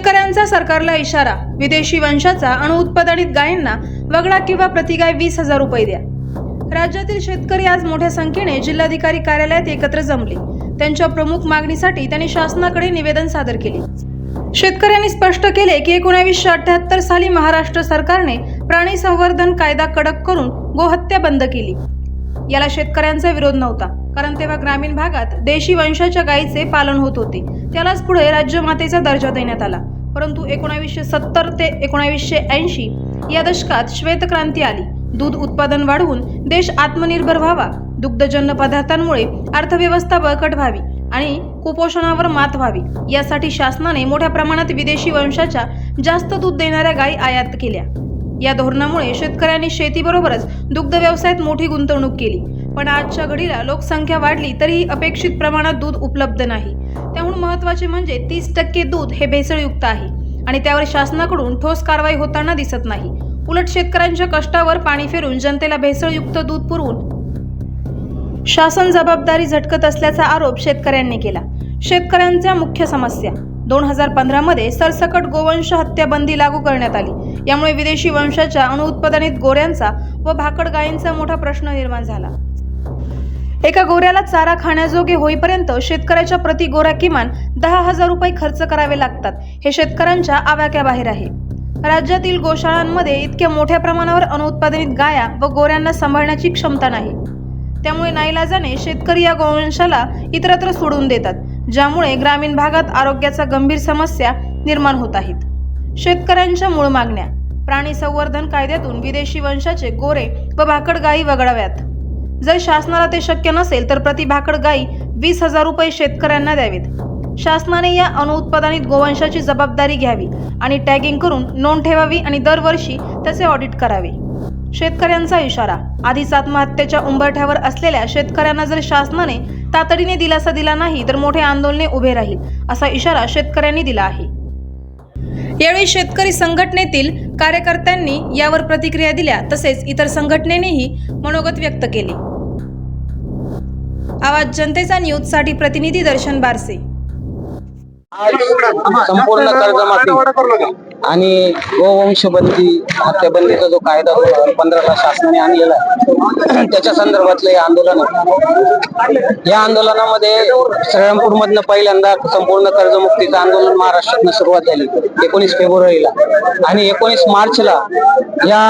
शेतकऱ्यांचा सरकारला इशारा. विदेशी वंशाचा अणुउत्पादनित गायींना वगळा किंवा प्रतिगाय वीस हजार रुपये द्या. राज्यातील शेतकरी आज मोठ्या संख्येने जिल्हाधिकारी कार्यालयात एकत्र जमले. त्यांच्या प्रमुख मागणीसाठी त्यांनी शासनाकडे निवेदन सादर केले. शेतकऱ्यांनी स्पष्ट केले की एकोणावीसशे अठ्याहत्तर साली महाराष्ट्र सरकारने प्राणी संवर्धन कायदा कडक करून गोहत्या बंद केली. याला शेतकऱ्यांचा विरोध नव्हता कारण तेव्हा ग्रामीण भागात देशी वंशाच्या गायीचे पालन होत होते. त्यालाच पुढे राज्यमातेचा दर्जा देण्यात आला. परंतु एकोणावीसशे सत्तर ते एकोणावीसशे ऐंशी या दशकात श्वेतक्रांती आली. दूध उत्पादन वाढवून देश आत्मनिर्भर व्हावा. दुग्धजन्य पदार्थांमुळे अर्थव्यवस्था बळकट व्हावी आणि कुपोषणावर मात व्हावी. यासाठी शासनाने मोठ्या प्रमाणात विदेशी वंशाच्या जास्त दूध देणाऱ्या गायी आयात केल्या. या धोरणामुळे शेतकऱ्यांनी शेतीबरोबरच दुग्ध व्यवसायात मोठी गुंतवणूक केली. पण आजच्या घडीला लोकसंख्या वाढली तरीही अपेक्षित प्रमाणात दूध उपलब्ध नाही. त्याहून महत्त्वाचे म्हणजे तीस टक्के दूध हे भेसळयुक्त आहे आणि त्यावर शासनाकडून ठोस कारवाई होताना दिसत नाही. उलट शेतकऱ्यांच्या कष्टावर पाणी फिरून जनतेला भेसळयुक्त दूध पुरवून शासन जबाबदारी झटकत असल्याचा आरोप शेतकऱ्यांनी केला. शेतकऱ्यांच्या मुख्य समस्या. दोन हजार पंधरामध्ये सरसकट गोवंश हत्या बंदी लागू करण्यात आली. यामुळे विदेशी वंशाच्या अणुउत्पादनित गोऱ्यांचा व भाकड गायींचा मोठा प्रश्न निर्माण झाला. एका गोऱ्याला चारा खाण्याजोगे होईपर्यंत शेतकऱ्याच्या प्रति गोऱ्या किमान दहा हजार रुपये खर्च करावे लागतात. हे शेतकऱ्यांच्या आवाक्याबाहेर आहे. राज्यातील गोशाळांमध्ये इतक्या मोठ्या प्रमाणावर अनुत्पादनित गाया व गोऱ्यांना सांभाळण्याची क्षमता नाही. त्यामुळे नाईलाजाने शेतकरी या गोवंशाला इतरत्र सोडून देतात ज्यामुळे ग्रामीण भागात आरोग्याचा गंभीर समस्या निर्माण होत आहेत. शेतकऱ्यांच्या मूळ मागण्या प्राणी संवर्धन कायद्यातून विदेशी वंशाचे गोरे व भाकड गायी वगळाव्यात. जर शासनाला ते शक्य नसेल तर प्रतिभाकड गाई गायी वीस हजार रुपये शेतकऱ्यांना द्यावेत. शासनाने या अणुउत्पादनित गोवंशाची जबाबदारी घ्यावी आणि टॅगिंग करून नोंद ठेवावी आणि दरवर्षी त्याचे ऑडिट करावे. शेतकऱ्यांचा इशारा आधीच आत्महत्येच्या उंबरठ्यावर असलेल्या शेतकऱ्यांना जर शासनाने तातडीने दिलासा दिला नाही तर मोठे आंदोलने उभे राहील असा इशारा शेतकऱ्यांनी दिला आहे. यावेळी शेतकरी संघटनेतील कार्यकर्त्यांनी यावर प्रतिक्रिया दिल्या तसेच इतर संघटनेनेही मनोगत व्यक्त केले. आवाज जनतेचा न्यूजसाठी प्रतिनिधी दर्शन बारसे. संपूर्ण कर्जमाफी आणि गोवंशबंदी हत्याबंदीचा जो कायदा दोन हजार पंधराला शासनाने आणलेला आहे. त्याच्या संदर्भातलं हे आंदोलन आहे या आंदोलनामध्ये श्रीरामपूर मधनं पहिल्यांदा संपूर्ण कर्जमुक्तीचं आंदोलन महाराष्ट्रातनं सुरुवात झाली एकोणीस फेब्रुवारीला. आणि एकोणीस मार्चला या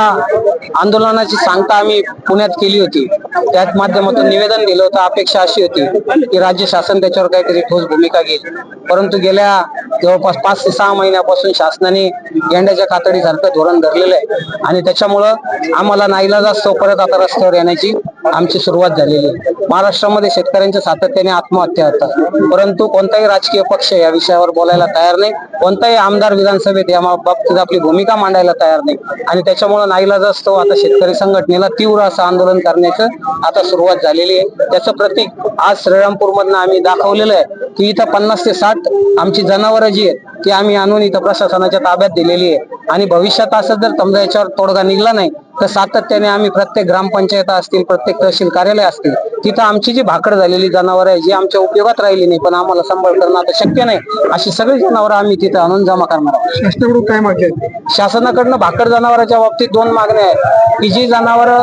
आंदोलनाची सांगता आम्ही पुण्यात केली होती. त्याच माध्यमातून निवेदन दिलं होतं अपेक्षा अशी होती की राज्य शासन त्याच्यावर काहीतरी ठोस भूमिका घेईल. परंतु गेल्या जवळपास पाच ते सहा महिन्यापासून शासनाने गेंड्याच्या कातडीसारखं धोरण धरलेलं आहे. आणि त्याच्यामुळं आम्हाला नाईलाज असतो परत आता रस्त्यावर येण्याची आमची सुरुवात झालेली. आहे महाराष्ट्रामध्ये शेतकऱ्यांच्या सातत्याने आत्महत्या होतात. परंतु कोणताही राजकीय पक्ष या विषयावर बोलायला तयार नाही. कोणताही आमदार विधानसभेत या बाबतीत आपली भूमिका मांडायला तयार नाही. आणि त्याच्यामुळे नाईलाज असतो. आता शेतकरी संघटनेला तीव्र असं आंदोलन करण्याचं आता सुरुवात झालेली आहे. त्याचं प्रतीक आज श्रीरामपूर मधनं आम्ही दाखवलेलं आहे की इथं पन्नास ते साठ आमची जनावरं जी आहेत ती आम्ही आणून इथं प्रशासनाच्या ताब्यात दिलेली आहे. आणि भविष्यात असं जर समजा याच्यावर तोडगा निघला नाही तर सातत्याने आम्ही प्रत्येक ग्रामपंचायत असतील प्रत्येक तहसील कार्यालय असतील तिथं आमची जी भाकड झालेली जनावरं आहे जी आमच्या उपयोगात राहिली नाही पण आम्हाला सांभाळ करणं आता शक्य नाही अशी सगळी जनावरं आम्ही तिथं आणून जमा करणार आहोत. शासनाकडून काय मागणी आहे? शासनाकडनं भाकर जनावरांच्या बाबतीत दोन मागण्या आहेत की जी जनावरं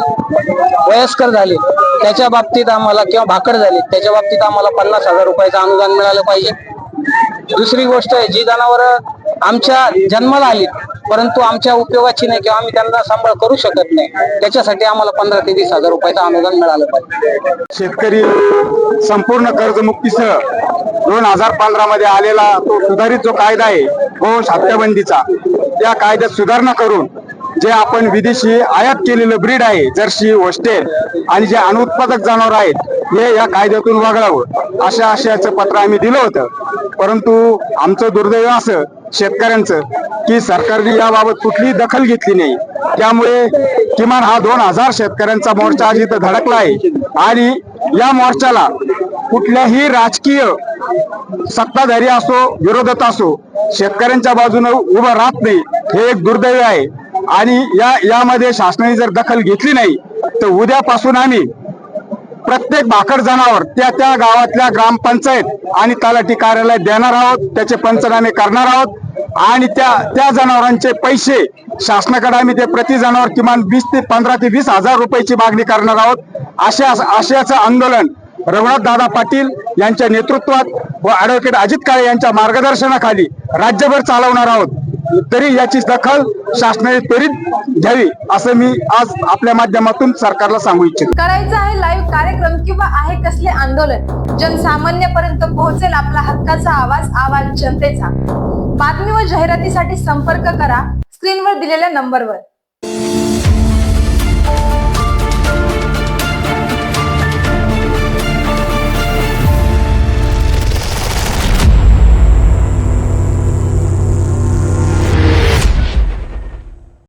वयस्कर झाली त्याच्या बाबतीत आम्हाला किंवा भाकर झाली त्याच्या बाबतीत आम्हाला पन्नास हजार रुपयाचं अनुदान मिळालं पाहिजे. दुसरी गोष्ट आहे जी जनावरं आमच्या जन्माला आली परंतु आमच्या उपयोगाची नाही किंवा आम्ही त्यांना सांभाळ करू शकत नाही त्याच्यासाठी आम्हाला पंधरा ते वीस हजार रुपयाचं अनुदान मिळालं पाहिजे. शेतकरी संपूर्ण कर्जमुक्तीसह दोन हजार पंधरा मध्ये आलेला तो सुधारित जो कायदा आहे गोवंश हत्याबंदीचा त्या कायद्यात सुधारणा करून जे आपण विदेशी आयात केलेलं ब्रीड आहे जर्सी होस्टेल आणि जे अनुत्पादक जनावर आहेत हे या कायद्यातून वगळावं अशा आशयाचं पत्र आम्ही दिलं होतं. परंतु आमचं दुर्दैव असं शेतकऱ्यांचं की सरकारने याबाबत कुठलीही दखल घेतली नाही. त्यामुळे किमान हा दोन हजार शेतकऱ्यांचा मोर्चा आज इथं धडकला आहे आणि या मोर्चाला कुठल्याही राजकीय सत्ताधारी असो विरोधात असो शेतकऱ्यांच्या बाजूने उभं राहत नाही हे एक दुर्दैव आहे. आणि या यामध्ये शासनाने जर दखल घेतली नाही तर उद्यापासून आम्ही प्रत्येक भाकड जनावर त्या त्या गावातल्या ग्रामपंचायत आणि तलाठी कार्यालय देणार आहोत त्याचे पंचनामे करणार आहोत आणि त्या त्या जनावरांचे पैसे शासनाकडे आम्ही ते प्रति जनावर किमान वीस ते पंधरा ते वीस हजार रुपयाची मागणी करणार आहोत. अशा आशयाचं आंदोलन रघुनाथ दादा पाटील यांच्या नेतृत्वात व ऍडव्होकेट अजित काळे यांच्या मार्गदर्शनाखाली राज्यभर चालवणार आहोत. तरी याची दखल शासनाने त्वरित घ्यावी असं मी आज आपल्या माध्यमातून सरकारला सांगू इच्छितो. करायचं आहे लाईव्ह कार्यक्रम किंवा आहे कसले आंदोलन जनसामान्यपर्यंत पोहोचेल आपला हक्काचा आवाज आवाज जनतेचा. बातमी व जाहिरातीसाठी संपर्क करा स्क्रीनवर दिलेल्या नंबरवर